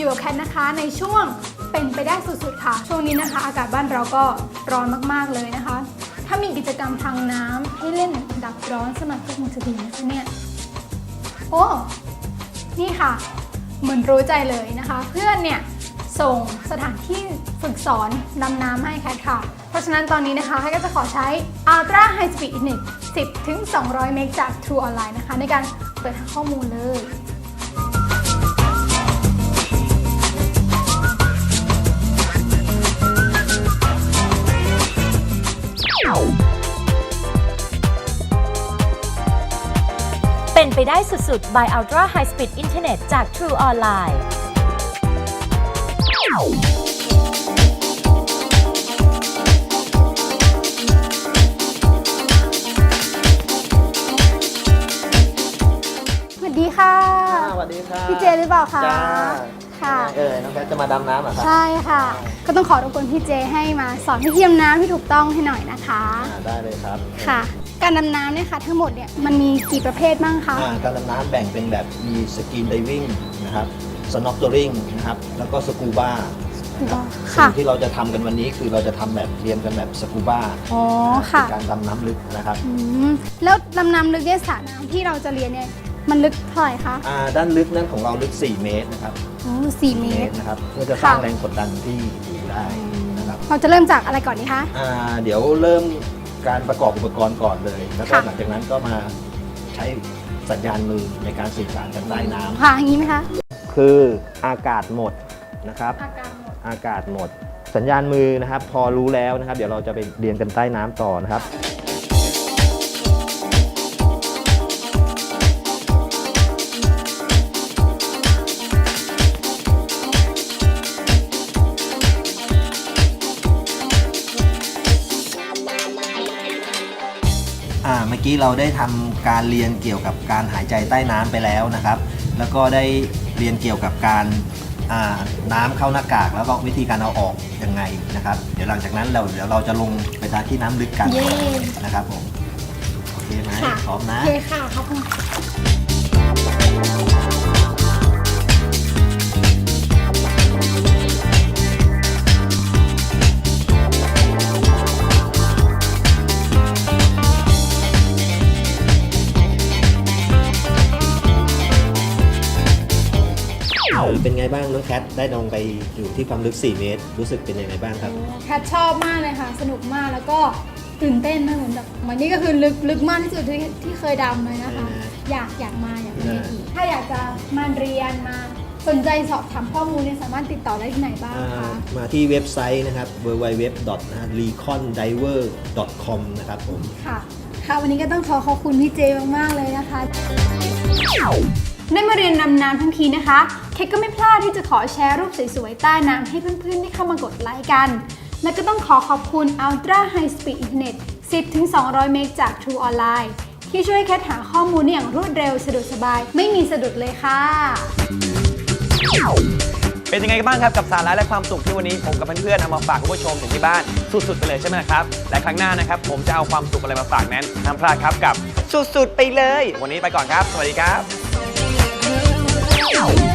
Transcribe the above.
อยู่กับแคทนะคะในช่วงเป็นไปได้สุดๆค่ะ ช่วงนี้นะคะ อากาศบ้านเราก็ร้อนมากๆเลยนะคะ ถ้ามีกิจกรรมทางน้ำให้เล่นดับร้อนสมัครก็คงจะดีนะคะเนี่ย โอ้ นี่ค่ะ เหมือนรู้ใจเลยนะคะ เพื่อนเนี่ยส่งสถานที่ฝึกสอนดำน้ำให้แคทค่ะ เพราะฉะนั้นตอนนี้นะคะแคทก็จะขอใช้ Ultra High Speed Internet 10ถึง200 เมกจาก True Online นะคะ ในการเปิดหาข้อมูลเลย เป็นไปได้สุดๆ by Ultra High Speed Internet จาก True Online สวัสดีค่ะ สวัสดีครับพี่เจหรือเปล่าคะ จ้า ค่ะ เออ น้องแพทจะมาดำน้ำเหรอครับใช่ค่ะ ก็ต้องขอรบกวนพี่เจให้มาสอนวิธีดำน้ำที่ถูกต้องให้หน่อยนะคะ อ่าได้เลยครับค่ะ การดำน้ำเนี่ยค่ะทั้งหมดเนี่ยมันมีกี่ประเภทบ้างคะอ่าการดำน้ำแบ่งเป็นแบบมีสกีนไดวิ่งนะครับสน็อกเกอริงนะครับ แล้วก็สกูบ้านะครับค่ะ สิ่งที่เราจะทำกันวันนี้คือเราจะทำแบบเรียนกันแบบสกูบ้าอ๋อค่ะการดำน้ำลึกนะครับ อืมแล้วดำน้ำลึกเนี่ยสระน้ำที่เราจะเรียนเนี่ย มันลึกเท่าไหร่คะอ่าด้านลึกนั่นของเราลึก 4 เมตรนะครับโอ้สี่เมตรนะครับเพื่อจะสร้างค่ะแรงกดดันที่ดีได้นะครับเราจะเริ่มจากอะไรก่อนดีคะ อ่าเดี๋ยวเริ่มการประกอบอุปกรณ์ก่อนเลย แล้วก็ค่ะ หลังจากนั้นก็มาใช้สัญญาณมือในการสื่อสารกันใต้น้ำค่ะอย่างนี้ไหมคะคืออากาศหมดนะครับ อาการหมดอากาศหมด สัญญาณมือนะครับ พอรู้แล้วนะครับ เดี๋ยวเราจะไปเรียนกันใต้น้ำต่อนะครับ อ่าเมื่อกี้เราได้ทำการเรียนเกี่ยวกับการหายใจใต้น้ำไปแล้วนะครับ แล้วก็ได้เรียนเกี่ยวกับการอ่าน้ำเข้าหน้ากาก แล้วก็วิธีการเอาออกยังไงนะครับ เดี๋ยวหลังจากนั้นเราเดี๋ยวเราจะลงไปทางที่น้ำลึกกันเย้ นะครับผมโอเคไหมค่ะพร้อมนะ โอเคค่ะขอบคุณเอ อเป็นไงบ้างน้องแคทได้ลงไปอยู่ที่ความลึก 4 เมตร รู้สึกเป็นยังไงบ้างครับ แคทชอบมากเลยค่ะ สนุกมากแล้วก็ตื่นเต้นมากเหมือนแบบวันนี้ก็คือลึกลึกมากที่สุดที่ที่เคยดำเลยนะคะใช่นะอยากอยากมาอยากมาเรียนใช่อีกถ้าอยากจะมาเรียนมาสนใจสอบถามข้อมูลเนี่ยสามารถติดต่อได้ที่ไหนบ้างอ่าคะ มาที่เว็บไซต์นะครับ www.recondiver.com นะครับผม ค่ะ ค่ะ วันนี้ก็ต้องขอขอบคุณพี่เจมาก ๆ เลยนะคะ ได้มาเรียนนำน้ำทั้งทีนะคะเคกก็ไม่พลาดที่จะขอแชร์รูปสวยๆใต้น้ำให้เพื่อนๆ ได้เข้ามากดไลค์กัน และก็ต้องขอขอบคุณ Ultra High Speed Internet 10-200 เมกจาก True Online ที่ช่วยแคทหาข้อมูลได้อย่างรวดเร็วสะดวกสบาย ไม่มีสะดุดเลยค่ะ เป็นยังไงกันบ้างครับกับสาระและความสุขที่วันนี้ผมกับเพื่อนๆเอามาฝากคุณผู้ชมถึงที่บ้านสุดๆไปเลยใช่ไหมครับ และครั้งหน้านะครับ ผมจะเอาความสุขอะไรมาฝากนั้นห้ามพลาดครับกับสุดๆไปเลย วันนี้ไปก่อนครับ สวัสดีครับ Ow!